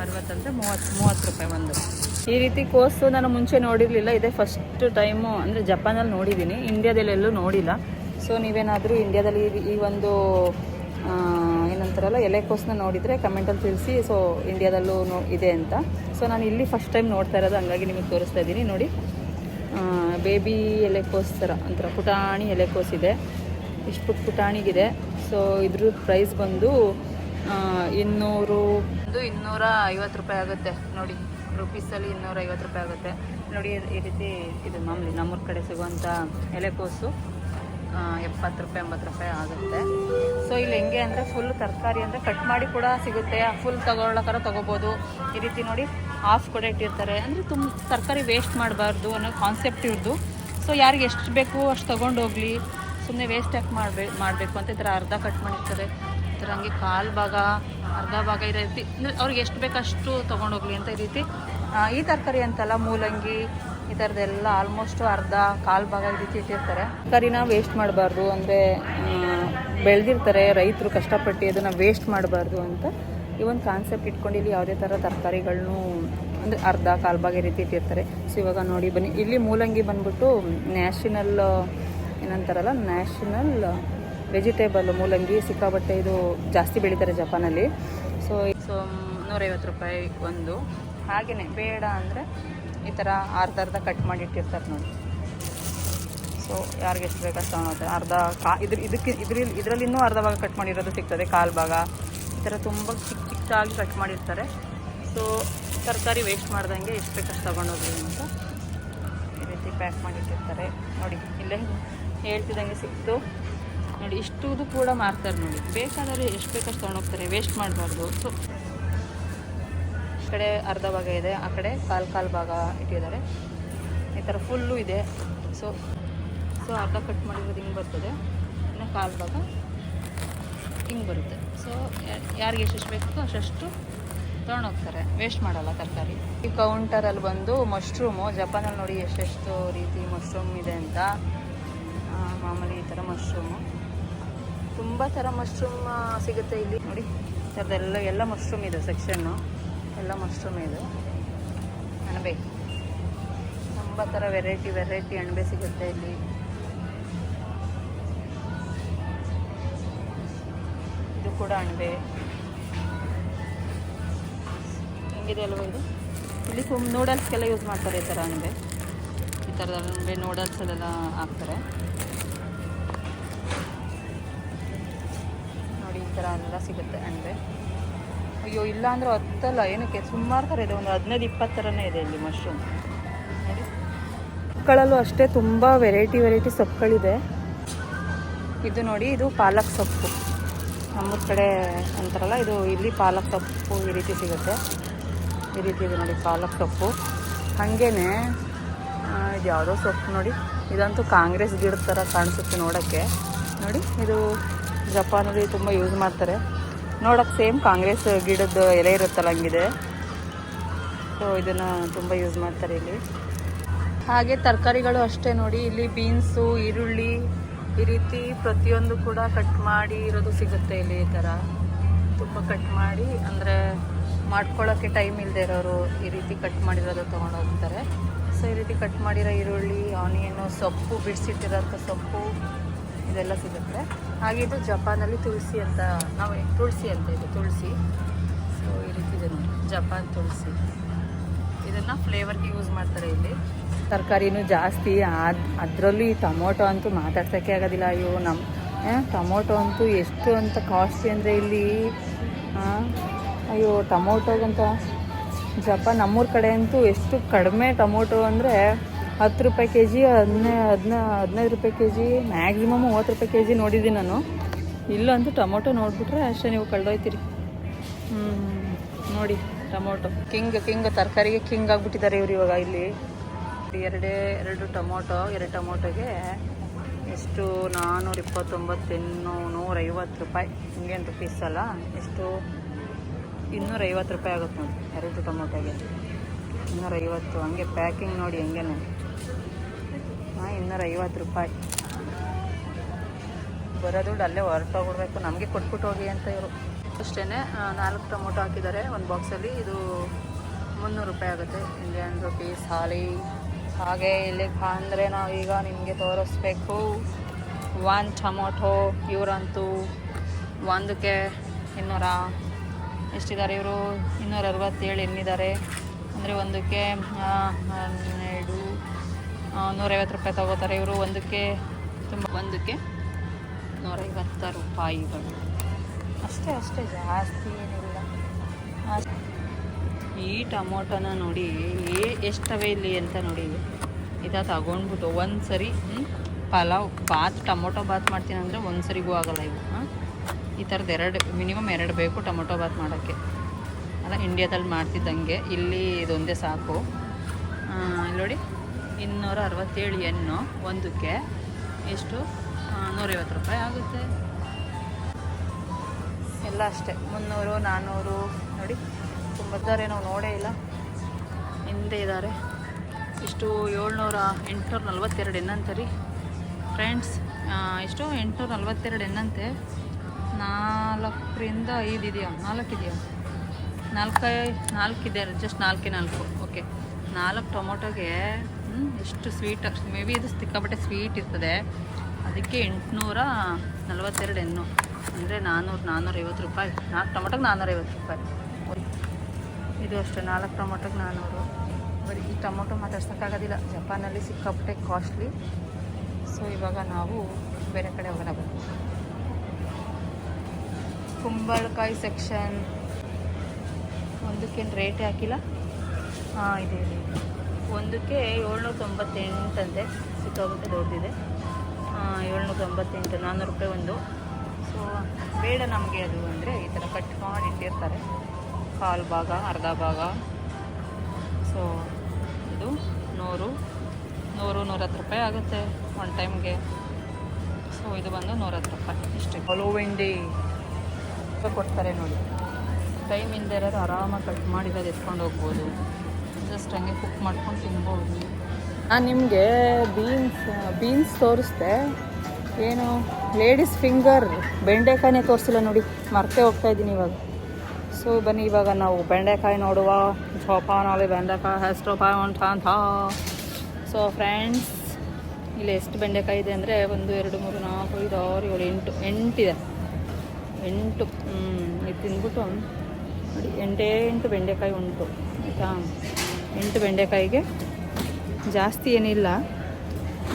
ಅರವತ್ತಂದರೆ ಮೂವತ್ತು ಮೂವತ್ತು ರೂಪಾಯಿ ಒಂದು. ಈ ರೀತಿ ಕೋಸು ನಾನು ಮುಂಚೆ ನೋಡಿರಲಿಲ್ಲ. ಇದೇ ಫಸ್ಟ್ ಟೈಮು ಅಂದರೆ ಜಪಾನಲ್ಲಿ ನೋಡಿದ್ದೀನಿ. ಇಂಡಿಯಾದಲ್ಲೆಲ್ಲೂ ನೋಡಿಲ್ಲ. ಸೊ ನೀವೇನಾದರೂ ಇಂಡ್ಯಾದಲ್ಲಿ ಈ- ಒಂದು ಏನಂತಾರಲ್ಲ ಎಲೆಕೋಸನ್ನ ನೋಡಿದರೆ ಕಮೆಂಟಲ್ಲಿ ತಿಳಿಸಿ. ಸೊ ಇಂಡಿಯಾದಲ್ಲೂ ನೋ, ಇದೆ ಅಂತ. ಸೊ ನಾನು ಇಲ್ಲಿ ಫಸ್ಟ್ ಟೈಮ್ ನೋಡ್ತಾ ಇರೋದು. ಹಂಗಾಗಿ ನಿಮಗೆ ತೋರಿಸ್ತಾ ಇದ್ದೀನಿ. ನೋಡಿ ಬೇಬಿ ಎಲೆಕೋಸ್ ಥರ ಒಂಥರ ಪುಟಾಣಿ ಎಲೆಕೋಸ್ ಇದೆ. ಇಷ್ಟು ಪುಟ್ ಪುಟಾಣಿಗಿದೆ. ಸೊ ಇದ್ರ ಪ್ರೈಸ್ ಬಂದು ಇನ್ನೂರು ಒಂದು ಇನ್ನೂರ ಐವತ್ತು ರೂಪಾಯಿ ಆಗುತ್ತೆ. ನೋಡಿ ರುಪೀಸಲ್ಲಿ ಇನ್ನೂರ ಐವತ್ತು ರೂಪಾಯಿ ಆಗುತ್ತೆ. ನೋಡಿ, ಈ- ರೀತಿ ಇದು ಮಾಮೂಲಿ ನಮ್ಮೂರ ಕಡೆ ಸಿಗುವಂಥ ಎಲೆಕೋಸು ಎಪ್ಪತ್ತು ರೂಪಾಯಿ, ಎಂಬತ್ತು ರೂಪಾಯಿ ಆಗುತ್ತೆ. ಸೊ ಇಲ್ಲಿ ಹೆಂಗೆ ಅಂದರೆ ಫುಲ್ ತರಕಾರಿ ಅಂದರೆ ಕಟ್ ಮಾಡಿ ಕೂಡ ಸಿಗುತ್ತೆ. ಫುಲ್ ತಗೊಳ್ಳೋಕಾರ ತೊಗೋಬೋದು. ಈ ರೀತಿ ನೋಡಿ ಹಾಫ್ ಕೂಡ ಇಟ್ಟಿರ್ತಾರೆ. ಅಂದರೆ ತುಂಬ ತರಕಾರಿ ವೇಸ್ಟ್ ಮಾಡಬಾರ್ದು ಅನ್ನೋ ಕಾನ್ಸೆಪ್ಟ್ ಇರೋದು ಸೊ ಯಾರಿಗೆ ಎಷ್ಟು ಬೇಕು ಅಷ್ಟು ತೊಗೊಂಡೋಗ್ಲಿ. ಸುಮ್ಮನೆ ವೇಸ್ಟ್ ಯಾಕೆ ಮಾಡಬೇಕು ಮಾಡಬೇಕು ಅಂತ ಈ ಥರ ಅರ್ಧ ಕಟ್ ಮಾಡಿರ್ತಾರೆ. ಈ ಥರ ಹಂಗೆ ಕಾಲು ಭಾಗ, ಅರ್ಧ ಭಾಗ ಈ ರೀತಿ ಅವ್ರಿಗೆ ಎಷ್ಟು ಬೇಕು ಅಷ್ಟು ತೊಗೊಂಡೋಗ್ಲಿ ಅಂತ ಈ ರೀತಿ. ಈ ತರಕಾರಿ ಅಂತಲ್ಲ ಮೂಲಂಗಿ, ಈ ಥರದ್ದೆಲ್ಲ ಆಲ್ಮೋಸ್ಟ್ ಅರ್ಧ ಕಾಲು ಭಾಗ ಈ ರೀತಿ ಇಟ್ಟಿರ್ತಾರೆ. ತರಕಾರಿನ ವೇಸ್ಟ್ ಮಾಡಬಾರ್ದು ಅಂದರೆ ಬೆಳೆದಿರ್ತಾರೆ, ರೈತರು ಕಷ್ಟಪಟ್ಟು ಅದನ್ನು ವೇಸ್ಟ್ ಮಾಡಬಾರ್ದು ಅಂತ ಈ ಒಂದು ಕಾನ್ಸೆಪ್ಟ್ ಇಟ್ಕೊಂಡು ಇಲ್ಲಿ ಯಾವುದೇ ಥರ ತರಕಾರಿಗಳನ್ನೂ ಅಂದರೆ ಅರ್ಧ ಕಾಲು ಭಾಗ ಈ ರೀತಿ ಇಟ್ಟಿರ್ತಾರೆ. ಸೊ ಇವಾಗ ನೋಡಿ ಬನ್ನಿ, ಇಲ್ಲಿ ಮೂಲಂಗಿ ಬಂದ್ಬಿಟ್ಟು ನ್ಯಾಷನಲ್ ಏನಂತಾರಲ್ಲ, ನ್ಯಾಷನಲ್ ವೆಜಿಟೇಬಲ್ ಮೂಲಂಗಿ, ಸಿಕ್ಕಾಬಟ್ಟೆ ಇದು ಜಾಸ್ತಿ ಬೆಳೀತಾರೆ ಜಪಾನಲ್ಲಿ. ಸೊ ಸೊ, ನೂರೈವತ್ತು ರೂಪಾಯಿ ಒಂದು. ಹಾಗೆಯೇ ಬೇಡ ಅಂದರೆ ಈ ಥರ ಅರ್ಧ ಅರ್ಧ ಕಟ್ ಮಾಡಿ ಇಟ್ಟಿರ್ತಾರೆ ನೋಡಿ. ಸೊ ಯಾರಿಗೆ ಎಷ್ಟು ಬೇಕಷ್ಟು ಅಷ್ಟು ಅರ್ಧ ಕಾ ಇದ್ರ ಇದಕ್ಕೆ ಇದ್ರಲ್ಲಿ ಇದರಲ್ಲಿ ಇನ್ನೂ ಅರ್ಧ ಭಾಗ ಕಟ್ ಮಾಡಿರೋದು ಸಿಗ್ತದೆ, ಕಾಲು ಭಾಗ. ಈ ಥರ ತುಂಬ ಚಿಕ್ಕ ಚಿಕ್ಕದಾಗಿ ಕಟ್ ಮಾಡಿರ್ತಾರೆ. ಸೊ ತರಕಾರಿ ವೇಸ್ಟ್ ಮಾಡ್ದಂಗೆ ಎಷ್ಟು ಬೇಕಷ್ಟು ತೊಗೊಂಡೋಗ್ರಿ ಅಂತ ಈ ರೀತಿ ಪ್ಯಾಕ್ ಮಾಡಿಟ್ಟಿರ್ತಾರೆ ನೋಡಿ, ಇಲ್ಲೇ ಹೇಳ್ತಿದ್ದಂಗೆ ಸಿಕ್ತು. ನೋಡಿ, ಇಷ್ಟುದು ಕೂಡ ಮಾರ್ತಾರೆ ನೋಡಿ. ಬೇಕಾದರೆ ಎಷ್ಟು ಬೇಕಷ್ಟು ತೊಗೊಂಡೋಗ್ತಾರೆ ವೇಸ್ಟ್ ಮಾಡಬಾರ್ದು. ಸೊ ಈ ಕಡೆ ಅರ್ಧ ಭಾಗ ಇದೆ, ಆ ಕಡೆ ಕಾಲು ಕಾಲು ಭಾಗ ಇಟ್ಟಿದ್ದಾರೆ. ಈ ಥರ ಫುಲ್ಲು ಇದೆ. ಸೊ ಸೊ ಅರ್ಧ ಕಟ್ ಮಾಡಿರೋದು ಹಿಂಗೆ ಬರ್ತದೆ. ಇನ್ನು ಕಾಲು ಭಾಗ ಹಿಂಗೆ ಬರುತ್ತೆ. ಸೊ ಯಾರಿಗೆ ಎಷ್ಟೆಷ್ಟು ಬೇಕೋ ಅಷ್ಟು ತೊಗೊಂಡೋಗ್ತಾರೆ ವೇಸ್ಟ್ ಮಾಡಲ್ಲ ತರಕಾರಿ. ಈ ಕೌಂಟರಲ್ಲಿ ಬಂದು ಮಶ್ರೂಮು ಜಪಾನಲ್ಲಿ ನೋಡಿ ಎಷ್ಟೆಷ್ಟು ರೀತಿ ಮಶ್ರೂಮ್ ಇದೆ ಅಂತ. ಮಾಮೂಲಿ ಈ ಥರ ಮಶ್ರೂಮು ತುಂಬ ಥರ ಮಶ್ರೂಮ್ ಸಿಗುತ್ತೆ ಇಲ್ಲಿ. ನೋಡಿ ಅದೆಲ್ಲ ಎಲ್ಲ ಮಶ್ರೂಮ್ ಇದೆ ಸೆಕ್ಷನ್ನು ಎಲ್ಲ ಮಶ್ರೂಮ್ ಇದೆ. ಅಣಬೆ. ತುಂಬ ಥರ ವೆರೈಟಿ ವೆರೈಟಿ ಅಣಬೆ ಸಿಗುತ್ತೆ ಇಲ್ಲಿ. ಇದು ಕೂಡ ಅಣಬೆ. ಹೆಂಗಿದೆ ಅಲ್ವ ಇದು? ಇಲ್ಲಿ ನೂಡಲ್ಸ್ಗೆಲ್ಲ ಯೂಸ್ ಮಾಡ್ತಾರೆ ಈ ಥರ ಅಣಬೆ. ಥರದ ಅಂದರೆ ನೂಡಲ್ಸಲ್ಲೆಲ್ಲ ಹಾಕ್ತಾರೆ. ನೋಡಿ ಈ ಥರ ಎಲ್ಲ ಸಿಗುತ್ತೆ ಅಂದರೆ ಅಯ್ಯೋ, ಇಲ್ಲ ಅಂದ್ರೆ ಹತ್ತಲ್ಲ, ಏನಕ್ಕೆ? ಸುಮಾರು ಥರ ಇದೆ, ಒಂದು ಹದಿನೈದು, ಇಪ್ಪತ್ತು ಥರನೇ ಇದೆ ಇಲ್ಲಿ ಮಶ್ರೂಮ್ ನೋಡಿ. ಅಷ್ಟೇ ತುಂಬ ವೆರೈಟಿ ವೆರೈಟಿ ಸೊಪ್ಪುಗಳಿದೆ ಇದು ನೋಡಿ, ಇದು ಪಾಲಕ್ ಸೊಪ್ಪು. ನಮ್ಮೂರ ಕಡೆ ಅಂತಾರಲ್ಲ, ಇದು ಇಲ್ಲಿ ಪಾಲಕ್ ಸೊಪ್ಪು ಈ ರೀತಿ ಸಿಗುತ್ತೆ. ಈ ರೀತಿ ಇದೆ ನೋಡಿ ಪಾಲಕ್ ಸೊಪ್ಪು. ಹಾಗೇನೆ ಇದು ಯಾವುದೋ ಸೊಪ್ಪು ನೋಡಿ. ಇದಂತೂ ಕಾಂಗ್ರೆಸ್ ಗಿಡದ ಥರ ಕಾಣಿಸುತ್ತೆ ನೋಡೋಕ್ಕೆ. ನೋಡಿ, ಇದು ಜಪಾನಲ್ಲಿ ತುಂಬ ಯೂಸ್ ಮಾಡ್ತಾರೆ. ನೋಡೋಕ್ಕೆ ಸೇಮ್ ಕಾಂಗ್ರೆಸ್ ಗಿಡದ ಎಲೆ ಇರುತ್ತಲ್ಲ ಹಂಗಿದೆ. ಸೊ ಇದನ್ನು ತುಂಬ ಯೂಸ್ ಮಾಡ್ತಾರೆ ಇಲ್ಲಿ. ಹಾಗೆ ತರಕಾರಿಗಳು ಅಷ್ಟೇ ನೋಡಿ. ಇಲ್ಲಿ ಬೀನ್ಸು ಈರುಳ್ಳಿ ಈ ರೀತಿ ಪ್ರತಿಯೊಂದು ಕೂಡ ಕಟ್ ಮಾಡಿ ಇರೋದು ಸಿಗುತ್ತೆ ಇಲ್ಲಿ ಈ ಥರ ತುಂಬ ಕಟ್ ಮಾಡಿ ಅಂದರೆ ಮಾಡ್ಕೊಳ್ಳೋಕ್ಕೆ ಟೈಮ್ ಇಲ್ಲದೆ ಇರೋರು ಈ ರೀತಿ ಕಟ್ ಮಾಡಿರೋದು ತೊಗೊಂಡು ಹೋಗ್ತಾರೆ. ಸೊ ಈ ರೀತಿ ಕಟ್ ಮಾಡಿರೋ ಈರುಳ್ಳಿ ಆನಿಯನು ಸೊಪ್ಪು, ಬಿಡಿಸಿಟ್ಟಿರೋಂಥ ಸೊಪ್ಪು, ಇದೆಲ್ಲ ಸಿಗುತ್ತೆ. ಹಾಗೆ ಇದು ಜಪಾನಲ್ಲಿ ತುಳಸಿ ಅಂತ, ನಾವು ತುಳಸಿ ಅಂತ ಇದು, ತುಳಸಿ. ಸೊ ಈ ರೀತಿ ಇದೆ ಜಪಾನ್ ತುಳಸಿ. ಇದನ್ನು ಫ್ಲೇವರ್ಗೆ ಯೂಸ್ ಮಾಡ್ತಾರೆ ಇಲ್ಲಿ. ತರಕಾರಿನೂ ಜಾಸ್ತಿ, ಅದು, ಅದರಲ್ಲೂ ಈ ಟೊಮೊಟೊ ಅಂತೂ ಮಾತಾಡ್ಸೋಕ್ಕೆ ಆಗೋದಿಲ್ಲ, ಅಯ್ಯೋ ನಮ್ಮ ಟೊಮೊಟೊ ಅಂತೂ ಎಷ್ಟು ಅಂತ ಕಾಸ್ಟ್ಲಿ ಅಂದರೆ ಇಲ್ಲಿ ಅಯ್ಯೋ, ಟೊಮೊಟೊಗಂತ ಜಪಾನ್ ನಮ್ಮೂರ ಕಡೆ ಅಂತೂ ಎಷ್ಟು ಕಡಿಮೆ ಟೊಮೊಟೊ ಅಂದರೆ ಹತ್ತು ರೂಪಾಯಿ ಕೆ ಜಿ, ಹದಿನೈ, ಹದಿನ, ಹದಿನೈದು ರೂಪಾಯಿ ಕೆ ಜಿ, ಮ್ಯಾಕ್ಸಿಮಮ್ ಮೂವತ್ತು ರೂಪಾಯಿ ಕೆ ಜಿ ನೋಡಿದ್ದೀನಿ ನಾನು. ಇಲ್ಲಂತೂ ಟೊಮೊಟೊ ನೋಡಿಬಿಟ್ರೆ ಅಷ್ಟೇ ನೀವು ಕಳ್ದೋಯ್ತೀರಿ. ಹ್ಞೂ ನೋಡಿ ಟೊಮೊಟೊ. ಕಿಂಗ್ ಕಿಂಗ್ ತರಕಾರಿಗೆ ಕಿಂಗ್ ಆಗಿಬಿಟ್ಟಿದ್ದಾರೆ ಇವ್ರು ಇವಾಗ ಇಲ್ಲಿ. ಎರಡೇ, ಎರಡು ಟೊಮೊಟೊ, ಎರಡು ಟೊಮೊಟೊಗೆ ಎಷ್ಟು ನಾನ್ನೂರ ಇಪ್ಪತ್ತೊಂಬತ್ತು ಇನ್ನೂ ನೂರೈವತ್ತು ರೂಪಾಯಿ ಇಂಡಿಯನ್ ರುಪೀಸ್ ಎಷ್ಟು ಇನ್ನೂರೈವತ್ತು ರೂಪಾಯಿ ಆಗುತ್ತೆ ನೋಡಿ, ಎರಡು ಟೊಮೊಟೊಗೆ. ಇನ್ನೂರೈವತ್ತು, ಹಂಗೆ ಪ್ಯಾಕಿಂಗ್ ನೋಡಿ ಹೆಂಗೇನೆ. ಹಾಂ, ಇನ್ನೂರೈವತ್ತು ರೂಪಾಯಿ. ಬರೋ ದುಡ್ಡು ಅಲ್ಲೇ ಹೊರಟೋಗ್ಬಿಡ್ಬೇಕು ನಮಗೆ ಕೊಟ್ಬಿಟ್ಟು ಹೋಗಿ ಅಂತ ಇವರು. ಅಷ್ಟೇ ನಾಲ್ಕು ಟೊಮೊಟೊ ಹಾಕಿದ್ದಾರೆ. ಒಂದು ಬಾಕ್ಸಲ್ಲಿ ಇದು ಮುನ್ನೂರು ರೂಪಾಯಿ ಆಗುತ್ತೆ. ಇಂಡಿಯನ್ ರುಪೀಸ್ ಹಾಲಿ. ಹಾಗೆ ಇಲ್ಲಿ ಅಂದರೆ ಈಗ ನಿಮಗೆ ತೋರಿಸ್ಬೇಕು. ಒಂದು ಟೊಮೊಟೊ, ಇವರಂತೂ ಒಂದಕ್ಕೆ ಇನ್ನೂರ ಎಷ್ಟಿದ್ದಾರೆ ಇವರು? ಇನ್ನೂರ ಅರವತ್ತೇಳು ಎನ್ನಿದ್ದಾರೆ ಅಂದರೆ ಒಂದಕ್ಕೆ ಹನ್ನೆರಡು ನೂರೈವತ್ತು ರೂಪಾಯಿ ತಗೋತಾರೆ ಇವರು. ಒಂದಕ್ಕೆ ತುಂಬ ಒಂದಕ್ಕೆ ನೂರೈವತ್ತ ರೂಪಾಯಿಗಳು. ಅಷ್ಟೇ ಅಷ್ಟೇ ಜಾಸ್ತಿ ಏನಿಲ್ಲ. ಈ ಟೊಮೊಟೊನ ನೋಡಿ ಏ ಎಷ್ಟವೆ ಇಲ್ಲಿ ಅಂತ ನೋಡಿ. ಇದು ತಗೊಂಡ್ಬಿಟ್ಟು ಒಂದು ಸರಿ ಪಲಾವ್ ಬಾತ್ ಟೊಮೊಟೊ ಬಾತ್ ಮಾಡ್ತೀನಿ ಅಂದರೆ ಒಂದು ಸರಿಗೂ ಆಗೋಲ್ಲ ಇವು. ಈ ಥರದ್ದು ಎರಡು ಮಿನಿಮಮ್ ಎರಡು ಬೇಕು ಟೊಮೊಟೊ ಬಾತ್ ಮಾಡೋಕ್ಕೆ. ಅಲ್ಲ ಇಂಡಿಯಾದಲ್ಲಿ ಮಾಡ್ತಿದ್ದಂಗೆ. ಇಲ್ಲಿ ಇದೊಂದೇ ಸಾಕು. ಇಲ್ಲಿ ನೋಡಿ, ಇನ್ನೂರ ಅರವತ್ತೇಳು ಎಣ್ಣು ಒಂದಕ್ಕೆ. ಎಷ್ಟು? ನೂರೈವತ್ತು ರೂಪಾಯಿ ಆಗುತ್ತೆ. ಎಲ್ಲ ಅಷ್ಟೇ. ಮುನ್ನೂರು ನಾನ್ನೂರು ನೋಡಿ ತುಂಬ ನಾವು ನೋಡೇ ಇಲ್ಲ. ಹಿಂದೆ ಇದ್ದಾರೆ. ಇಷ್ಟು ಏಳ್ನೂರ ಎಂಟುನೂರ ನಲ್ವತ್ತೆರಡು ಎನ್ನಂತೆ ರೀ. ಫ್ರೆಂಡ್ಸ್ ಇಷ್ಟು ಎಂಟುನೂರ ನಲ್ವತ್ತೆರಡು ಎನ್ನಂತೆ ನಾಲ್ಕರಿಂದ ಐದು ಇದೆಯಾ? ನಾಲ್ಕು ಇದೆಯಾ? ನಾಲ್ಕೈ ನಾಲ್ಕಿದೆ ಜಸ್ಟ್ ನಾಲ್ಕೇ ನಾಲ್ಕು. ಓಕೆ ನಾಲ್ಕು ಟೊಮೊಟೊಗೆ ಎಷ್ಟು ಸ್ವೀಟ್ ಮೇ ಬಿ ಇದು ಸಿಕ್ಕಾಪಟ್ಟೆ ಸ್ವೀಟ್ ಇರ್ತದೆ. ಅದಕ್ಕೆ ಎಂಟುನೂರ ನಲ್ವತ್ತೆರಡು ಎಣ್ಣು ಅಂದರೆ ನಾನ್ನೂರು ನಾನ್ನೂರೈವತ್ತು ರೂಪಾಯಿ. ನಾಲ್ಕು ಟೊಮೊಟೊಗೆ ನಾನ್ನೂರೈವತ್ತು ರೂಪಾಯಿ. ಇದು ಅಷ್ಟೇ, ನಾಲ್ಕು ಟೊಮೊಟೊಗೆ ನಾನ್ನೂರು ಬರೀ ಈ ಟೊಮೊಟೊ ಮಾತಾಡ್ಸೋಕ್ಕಾಗೋದಿಲ್ಲ. ಜಪಾನಲ್ಲಿ ಸಿಕ್ಕಾಪಟ್ಟೆ ಕಾಸ್ಟ್ಲಿ ಸೊ ಇವಾಗ ನಾವು ಬೇರೆ ಕಡೆ ಹೋಗೋಣ ಬನ್ನಿ. ಕುಂಬಳಕಾಯಿ ಸೆಕ್ಷನ್ ಒಂದಕ್ಕೇನು ರೇಟ್ ಹಾಕಿಲ್ಲ. ಹಾಂ, ಇದೆ ಇದೆ. ಒಂದಕ್ಕೆ ಏಳ್ನೂರ ತೊಂಬತ್ತೆಂಟಂತೆ ಸಿಕ್ಕಾಗುತ್ತೆ ದೊಡ್ಡದಿದೆ ಏಳ್ನೂರ ತೊಂಬತ್ತೆಂಟು ನಾನ್ನೂರು ರೂಪಾಯಿ ಒಂದು. ಸೊ ಬೇಡ ನಮಗೆ ಅದು ಅಂದರೆ ಈ ಥರ ಕಟ್ ಮಾಡಿ ಇಟ್ಟಿರ್ತಾರೆ. ಕಾಲು ಭಾಗ, ಅರ್ಧ ಭಾಗ. ಸೊ ಇದು ನೂರು ನೂರು, ನೂರತ್ತು ರೂಪಾಯಿ ಆಗುತ್ತೆ. ಒನ್ ಟೈಮ್ಗೆ ಸೊ ಇದು ಬಂದು ನೂರತ್ತು ರೂಪಾಯಿ. ಇಷ್ಟೇ. ಕೊಡ್ತಾರೆ ನೋಡಿ. ಟೈಮ್ ಇಲ್ಲದೆ ಇರೋರು ಆರಾಮಾಗಿ ಕಟ್ ಮಾಡಿರೋದು ಎತ್ಕೊಂಡು ಹೋಗ್ಬೋದು. ಜಸ್ಟ್ ಹಂಗೆ ಕುಕ್ ಮಾಡ್ಕೊಂಡು ತಿನ್ಬೋದು. ನಾನು ನಿಮಗೆ ಬೀನ್ಸ್ ಬೀನ್ಸ್ ತೋರಿಸ್ದೆ. ಏನು ಲೇಡೀಸ್ ಫಿಂಗರ್ ಬೆಂಡೆಕಾಯಿನೇ ತೋರಿಸಿಲ್ಲ ನೋಡಿ. ಮರ್ತೇ ಹೋಗ್ತಾ ಇದ್ದೀನಿ ಇವಾಗ. ಸೊ ಬನ್ನಿ, ಇವಾಗ ನಾವು ಬೆಂಡೆಕಾಯಿ ನೋಡುವ. ಜೋಪಾನಲ್ಲಿ ಬೆಂಡೆಕಾಯಿ ಹೆಸ್ಟೋಪಾಯಿ ಉಂಟ ಅಂತ. ಸೊ ಫ್ರೆಂಡ್ಸ್ ಇಲ್ಲಿ ಎಷ್ಟು ಬೆಂಡೆಕಾಯಿ ಇದೆ ಅಂದರೆ ಒಂದು, ಎರಡು, ಮೂರು, ನಾಲ್ಕು, ಐದು, ಆರು, ಏಳು, ಎಂಟು, ಎಂಟಿದೆ. ಎಂಟು ಇದು ತಿಂದ್ಬಿಟ್ಟು ನೋಡಿ, ಎಂಟೇ ಎಂಟು ಬೆಂಡೆಕಾಯಿ ಉಂಟು, ಆಯಿತಾ? ಎಂಟು ಬೆಂಡೆಕಾಯಿಗೆ ಜಾಸ್ತಿ ಏನಿಲ್ಲ,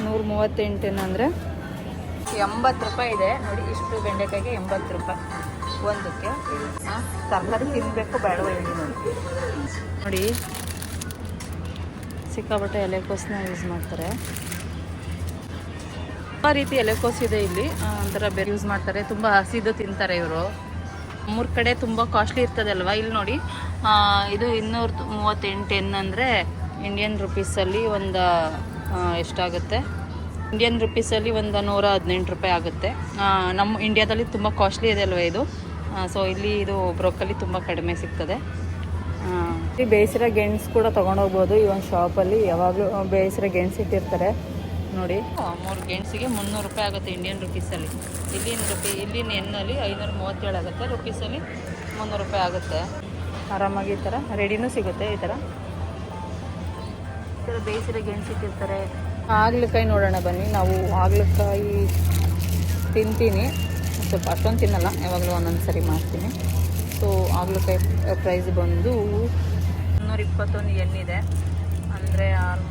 ನೂರು ಮೂವತ್ತೆಂಟು ಏನಂದರೆ ಎಂಬತ್ತು ರೂಪಾಯಿ ಇದೆ. ನೋಡಿ, ಇಷ್ಟು ಬೆಂಡೆಕಾಯಿಗೆ ಎಂಬತ್ತು ರೂಪಾಯಿ. ಒಂದಕ್ಕೆ. ತರಕಾರಿ ತಿನ್ನಬೇಕು ಬೇಡವ ಹೇಳಿ ನೋಡಿ. ನೋಡಿ, ಸಿಕ್ಕಾಪಟ್ಟೆ ಎಲೆಕೋಸನ್ನ ಯೂಸ್ ಮಾಡ್ತಾರೆ. ತುಂಬ ರೀತಿ ಎಲೆಕೋಸ್ ಇದೆ ಇಲ್ಲಿ. ಒಂಥರ ಬೇರೆ ಯೂಸ್ ಮಾಡ್ತಾರೆ. ತುಂಬ ಹಸಿದು ತಿಂತಾರೆ ಇವರು. ಮೂರು ಕಡೆ ತುಂಬ ಕಾಸ್ಟ್ಲಿ ಇರ್ತದಲ್ವಾ ಇಲ್ಲಿ ನೋಡಿ. ಇದು ಇನ್ನೂರ ಮೂವತ್ತೆಂಟು ಎನ್ ಅಂದರೆ ಇಂಡಿಯನ್ ರುಪೀಸಲ್ಲಿ ಒಂದು ಎಷ್ಟಾಗುತ್ತೆ? ಇಂಡಿಯನ್ ರುಪೀಸಲ್ಲಿ ಒಂದು ನೂರ ಹದಿನೆಂಟು ರೂಪಾಯಿ ಆಗುತ್ತೆ. ನಮ್ಮ ಇಂಡಿಯಾದಲ್ಲಿ ತುಂಬ ಕಾಸ್ಟ್ಲಿ ಇದೆ ಅಲ್ವಾ ಇದು? ಸೊ ಇಲ್ಲಿ ಇದು ಬ್ರೋಕಲ್ಲಿ ತುಂಬ ಕಡಿಮೆ ಸಿಗ್ತದೆ. ಬೇಯಿಸಿರೋ ಗೆಣಸು ಕೂಡ ತೊಗೊಂಡೋಗ್ಬೋದು ಈ ಒಂದು ಶಾಪಲ್ಲಿ ಯಾವಾಗಲೂ ಬೇಯಿಸಿರೋ ಗೆಣಸು ಇಟ್ಟಿರ್ತಾರೆ. ನೋಡಿ. ಮೂರು ಗೆಣಸಿಗೆ ಮುನ್ನೂರು ರೂಪಾಯಿ ಆಗುತ್ತೆ ಇಂಡಿಯನ್ ರುಪೀಸಲ್ಲಿ ಇಲ್ಲಿನ ರುಪಿ ಇಲ್ಲಿನ ಎಣ್ಣಲ್ಲಿ ಐನೂರ ಮೂವತ್ತೇಳು ಆಗುತ್ತೆ ರುಪೀಸಲ್ಲಿ ಮುನ್ನೂರು ರೂಪಾಯಿ ಆಗುತ್ತೆ. ಆರಾಮಾಗಿ ಈ ಥರ ರೆಡಿನೂ ಸಿಗುತ್ತೆ ಈ ಥರ. ಈ ಥರ ಬೇಯಿಸಿರೋ ಗೆಣಸು ಇಟ್ಟಿರ್ತಾರೆ. ಆಗ್ಲಕಾಯಿ ನೋಡೋಣ ಬನ್ನಿ. ನಾವು ಹಾಗಲಕಾಯಿ ತಿಂತೀನಿ. ಸ್ವಲ್ಪ ಅಷ್ಟೊಂದು ತಿನ್ನಲ್ಲ ಯಾವಾಗಲೂ ಒಂದೊಂದು ಸರಿ ಮಾಡ್ತೀನಿ. ಸೊ ಹಾಗಲಕಾಯಿ ಪ್ರೈಸ್ ಬಂದು ಮುನ್ನೂರ ಇಪ್ಪತ್ತೊಂದು ಎಣ್ಣಿದೆ. ಅಂದರೆ ಆಲ್ಮೋಸ್ಟ್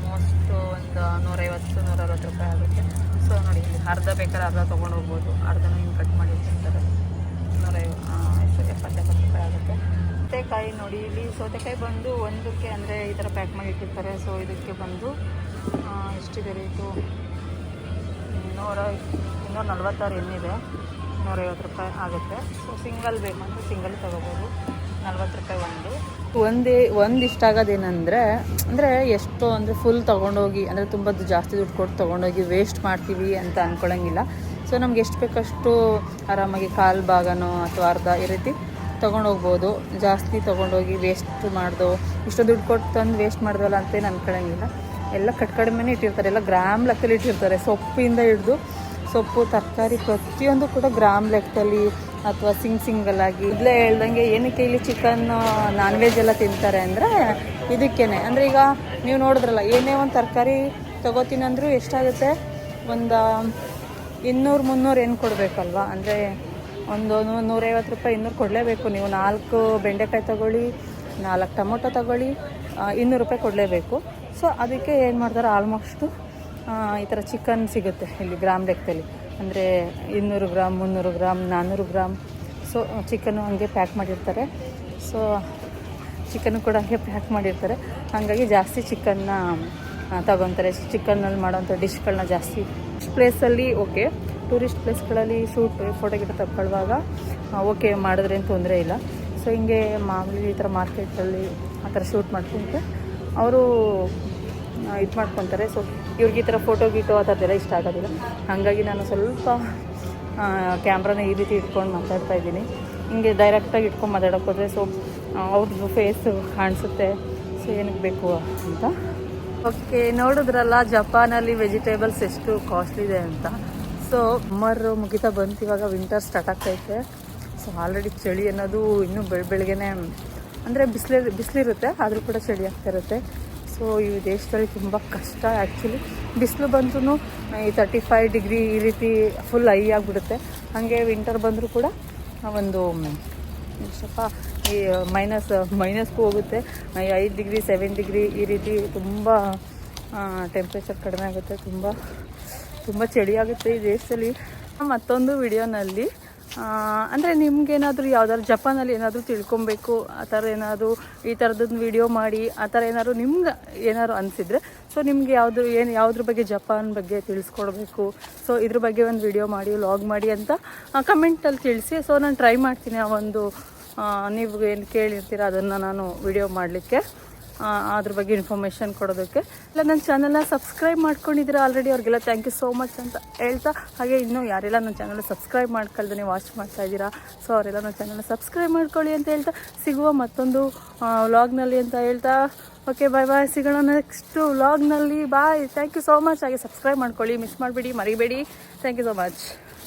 ಒಂದು ನೂರೈವತ್ತು ನೂರ ಅರವತ್ತು ರೂಪಾಯಿ ಆಗುತ್ತೆ. ಸೊ ನೋಡಿ, ಇಲ್ಲಿ ಅರ್ಧ ಬೇಕಾದ್ರೆ ಅರ್ಧ ತೊಗೊಂಡು ಹೋಗ್ಬೋದು. ಅರ್ಧನ ಹಿಂಗೆ ಕಟ್ ಮಾಡಿ ತಿಂತಾರೆ ನೂರೈವತ್ತು ಎಷ್ಟು ಎಪ್ಪತ್ತು ಎಪ್ಪತ್ತು ರೂಪಾಯಿ ಆಗುತ್ತೆ. ಸೌತೆಕಾಯಿ ನೋಡಿ, ಇಲ್ಲಿ ಸೌತೆಕಾಯಿ ಬಂದು ಒಂದಕ್ಕೆ ಅಂದರೆ ಈ ಥರ ಪ್ಯಾಕ್ ಮಾಡಿ ಇಟ್ಟಿರ್ತಾರೆ. ಸೊ ಇದಕ್ಕೆ ಬಂದು ಎಷ್ಟಿದೆ ರೇಟು ಇನ್ನೂರ ಇನ್ನೂರ ನಲ್ವತ್ತಾರು ಎಣ್ಣಿದೆ. ನೂರೈವತ್ತು ರೂಪಾಯಿ ಆಗುತ್ತೆ. ಸೊ ಸಿಂಗಲ್ ಬೇಕಂದ್ರೆ ಸಿಂಗಲ್ ತೊಗೋಬೋದು. ನಲ್ವತ್ತು ರೂಪಾಯಿ ಒಂದು. ಒಂದೇ, ಒಂದು ಇಷ್ಟ ಆಗೋದೇನೆಂದರೆ, ಅಂದರೆ ಎಷ್ಟೋ ಅಂದರೆ ಫುಲ್ ತೊಗೊಂಡೋಗಿ, ಅಂದರೆ ತುಂಬ ಜಾಸ್ತಿ ದುಡ್ಡು ಕೊಟ್ಟು ತೊಗೊಂಡೋಗಿ ವೇಸ್ಟ್ ಮಾಡ್ತೀವಿ ಅಂತ ಅಂದ್ಕೊಳ್ಳೋಂಗಿಲ್ಲ ಸೊ ನಮ್ಗೆ ಎಷ್ಟು ಬೇಕಷ್ಟು ಆರಾಮಾಗಿ ಕಾಲು ಭಾಗನೋ ಅಥವಾ ಅರ್ಧ ಈ ರೀತಿ ತೊಗೊಂಡೋಗ್ಬೋದು. ಜಾಸ್ತಿ ತೊಗೊಂಡೋಗಿ ವೇಸ್ಟ್ ಮಾಡ್ದು, ಇಷ್ಟು ದುಡ್ಡು ಕೊಟ್ಟು ತಂದು ವೇಸ್ಟ್ ಮಾಡ್ದಲ್ಲ ಅಂತೇನು ಅನ್ಕೊಳ್ಳೋಂಗಿಲ್ಲ ಎಲ್ಲ ಕಟ್ ಕಡಿಮೆನೇ ಇಟ್ಟಿರ್ತಾರೆ. ಎಲ್ಲ ಗ್ರಾಮ್ ಲೆಕ್ಕದಲ್ಲಿ ಇಟ್ಟಿರ್ತಾರೆ. ಸೊಪ್ಪಿಂದ ಹಿಡಿದು ಸೊಪ್ಪು, ತರಕಾರಿ ಪ್ರತಿಯೊಂದು ಕೂಡ ಗ್ರಾಮ್ ಲೆಕ್ಕದಲ್ಲಿ ಅಥವಾ ಸಿಂಗ್ ಸಿಂಗಲ್ ಆಗಿ ಇಲ್ಲೇ ಹೇಳ್ದಂಗೆ ಏನಕ್ಕೆ ಇಲ್ಲಿ ಚಿಕನ್ ನಾನ್ ವೆಜ್ ಎಲ್ಲ ತಿಂತಾರೆ ಅಂದರೆ ಇದಕ್ಕೇನೆ. ಅಂದರೆ ಈಗ ನೀವು ನೋಡಿದ್ರಲ್ಲ, ಏನೇ ಒಂದು ತರಕಾರಿ ತೊಗೋತೀನಿ ಅಂದರೂ ಎಷ್ಟಾಗುತ್ತೆ? ಒಂದು ಇನ್ನೂರು ಮುನ್ನೂರು ಏನು ಕೊಡಬೇಕಲ್ವಾ? ಅಂದರೆ ಒಂದು ನೂರೈವತ್ತು ರೂಪಾಯಿ ಇನ್ನೂರು ಕೊಡಲೇಬೇಕು. ನೀವು ನಾಲ್ಕು ಬೆಂಡೆಕಾಯಿ ತೊಗೊಳ್ಳಿ, ನಾಲ್ಕು ಟೊಮೊಟೊ ತೊಗೊಳ್ಳಿ ಇನ್ನೂರು ರೂಪಾಯಿ ಕೊಡಲೇಬೇಕು. ಸೊ ಅದಕ್ಕೆ ಏನು ಮಾಡ್ತಾರೆ? ಆಲ್ಮೋಸ್ಟು ಈ ಥರ ಚಿಕನ್ ಸಿಗುತ್ತೆ ಇಲ್ಲಿ ಗ್ರಾಮ್ ಲೆಕ್ಕದಲ್ಲಿ. ಅಂದರೆ ಇನ್ನೂರು ಗ್ರಾಮ್, ಮುನ್ನೂರು ಗ್ರಾಮ್ ನಾನ್ನೂರು ಗ್ರಾಮ್. ಸೊ ಚಿಕನ್ನು ಹಂಗೆ ಪ್ಯಾಕ್ ಮಾಡಿರ್ತಾರೆ. ಸೊ ಚಿಕನ್ನು ಕೂಡ ಹಂಗೆ ಪ್ಯಾಕ್ ಮಾಡಿರ್ತಾರೆ. ಹಾಗಾಗಿ ಜಾಸ್ತಿ ಚಿಕನ್ನ ತಗೊತಾರೆ. ಚಿಕನ್ನಲ್ಲಿ ಮಾಡೋಂಥ ಡಿಶ್ಗಳನ್ನ ಜಾಸ್ತಿ. ಪ್ಲೇಸಲ್ಲಿ ಓಕೆ ಟೂರಿಸ್ಟ್ ಪ್ಲೇಸ್ಗಳಲ್ಲಿ ಶೂಟ್ ಫೋಟೋ ಗಿಟ ತಗೊಳ್ಳುವಾಗ ಓಕೆ ಮಾಡಿದ್ರೆ ಏನು ತೊಂದರೆ ಇಲ್ಲ. ಸೊ ಹಿಂಗೆ ಮಾಮೂಲಿ ಈ ಥರ ಮಾರ್ಕೆಟಲ್ಲಿ ಆ ಥರ ಶೂಟ್ ಮಾಡ್ಕೊಂಡ್ರೆ, ಅವರು ಇದು ಮಾಡ್ಕೊತಾರೆ. ಸೊ ಇವ್ರಿಗೆ ಈ ಥರ ಫೋಟೋ ಗೀಟೋ ಆ ಥರದ್ದೆಲ್ಲ ಇಷ್ಟ ಆಗೋದಿಲ್ಲ. ಹಾಗಾಗಿ ನಾನು ಸ್ವಲ್ಪ ಕ್ಯಾಮ್ರಾನ ಈ ರೀತಿ ಇಟ್ಕೊಂಡು ಮಾತಾಡ್ತಾ ಇದ್ದೀನಿ. ಹಿಂಗೆ ಡೈರೆಕ್ಟಾಗಿ ಇಟ್ಕೊಂಡು ಮಾತಾಡೋಕೆ ಸೊ ಅವ್ರದ್ದು ಫೇಸು ಕಾಣಿಸುತ್ತೆ. ಸೊ ಏನಕ್ಕೆ ಬೇಕು ಅಂತ. ಓಕೆ ನೋಡಿದ್ರಲ್ಲ, ಜಪಾನಲ್ಲಿ ವೆಜಿಟೇಬಲ್ಸ್ ಎಷ್ಟು ಕಾಸ್ಟ್ಲಿ ಇದೆ ಅಂತ. ಸೊ ಮರು ಮುಗಿತಾ ಬಂತು, ಇವಾಗ ವಿಂಟರ್ ಸ್ಟಾರ್ಟ್ ಆಗ್ತೈತೆ ಸೊ ಆಲ್ರೆಡಿ ಚಳಿ ಅನ್ನೋದು ಇನ್ನೂ ಬೆಳ, ಬೆಳಗ್ಗೆನೆ, ಅಂದರೆ ಬಿಸಿಲು, ಬಿಸಿಲಿರುತ್ತೆ, ಆದರೂ ಕೂಡ ಚಳಿ ಆಗ್ತಾ ಇರುತ್ತೆ. ಸೊ ಈ ದೇಶದಲ್ಲಿ ತುಂಬ ಕಷ್ಟ ಆ್ಯಕ್ಚುಲಿ ಬಿಸಿಲು ಬಂದ್ರೂ ಈ ತರ್ಟಿ ಫೈವ್ ಡಿಗ್ರಿ ಈ ರೀತಿ ಫುಲ್ ಹೈ ಆಗಿಬಿಡುತ್ತೆ. ಹಾಗೆ ವಿಂಟರ್ ಬಂದರೂ ಕೂಡ ಒಂದು, ಸ್ವಲ್ಪ ಈ ಮೈನಸ್ ಮೈನಸ್ಗೂ ಹೋಗುತ್ತೆ. ಈ ಐದು ಡಿಗ್ರಿ ಸೆವೆನ್ ಡಿಗ್ರಿ ಈ ರೀತಿ ತುಂಬ ಟೆಂಪ್ರೇಚರ್ ಕಡಿಮೆ ಆಗುತ್ತೆ. ತುಂಬ ತುಂಬ ಚಳಿ ಆಗುತ್ತೆ ಈ ದೇಶದಲ್ಲಿ. ಮತ್ತೊಂದು ವಿಡಿಯೋನಲ್ಲಿ ಅಂದರೆ ನಿಮಗೇನಾದರೂ ಯಾವ್ದಾದ್ರು ಜಪಾನಲ್ಲಿ ಏನಾದರೂ ತಿಳ್ಕೊಬೇಕು, ಆ ಥರ ಏನಾದರೂ ಈ ಥರದೊಂದು ವಿಡಿಯೋ ಮಾಡಿ, ಆ ಥರ ಏನಾದ್ರು ನಿಮ್ಗೆ ಏನಾದ್ರು ಅನಿಸಿದ್ರೆ ಸೊ ನಿಮಗೆ ಯಾವುದು ಏನು, ಯಾವುದ್ರ ಬಗ್ಗೆ ಜಪಾನ್ ಬಗ್ಗೆ ತಿಳಿಸ್ಕೊಡ್ಬೇಕು ಸೊ ಇದ್ರ ಬಗ್ಗೆ ಒಂದು ವಿಡಿಯೋ ಮಾಡಿ ಲಾಗ್ ಮಾಡಿ ಅಂತ ಕಮೆಂಟಲ್ಲಿ ತಿಳಿಸಿ ಸೊ ನಾನು ಟ್ರೈ ಮಾಡ್ತೀನಿ ಆ ಒಂದು ನೀವು ಏನು ಕೇಳಿರ್ತೀರ ಅದನ್ನು ನಾನು ವಿಡಿಯೋ ಮಾಡಲಿಕ್ಕೆ. ಅದ್ರ ಬಗ್ಗೆ ಇನ್ಫಾರ್ಮೇಷನ್ ಕೊಡೋದಕ್ಕೆ. ಇಲ್ಲ ನನ್ನ ಚಾನಲ್ನ ಸಬ್ಸ್ಕ್ರೈಬ್ ಮಾಡ್ಕೊಂಡಿದ್ದೀರ ಆಲ್ರೆಡಿ ಅವ್ರಿಗೆಲ್ಲ ಥ್ಯಾಂಕ್ ಯು ಸೋ ಮಚ್ ಅಂತ ಹೇಳ್ತಾ, ಹಾಗೆ ಇನ್ನೂ ಯಾರೆಲ್ಲ ನನ್ನ ಚಾನಲ್ ಸಬ್ಸ್ಕ್ರೈಬ್ ಮಾಡ್ಕೊಳ್ದೇ ವಾಚ್ ಮಾಡ್ತಾ ಇದ್ದೀರಾ ಸೊ ಅವರೆಲ್ಲ ನನ್ನ ಚಾನಲ್ನ ಸಬ್ಸ್ಕ್ರೈಬ್ ಮಾಡ್ಕೊಳ್ಳಿ ಅಂತ ಹೇಳ್ತಾ, ಸಿಗುವ ಮತ್ತೊಂದು ವ್ಲಾಗ್ನಲ್ಲಿ ಅಂತ ಹೇಳ್ತಾ ಓಕೆ ಬಾಯ್ ಬಾಯ್ ಸಿಗೋಣ next ವ್ಲಾಗ್ನಲ್ಲಿ bye thank you so much ಹಾಗೆ ಸಬ್ಸ್ಕ್ರೈಬ್ ಮಾಡ್ಕೊಳ್ಳಿ ಮಿಸ್ ಮಾಡಬೇಡಿ, ಮರಿಬೇಡಿ ಥ್ಯಾಂಕ್ ಯು ಸೋ ಮಚ್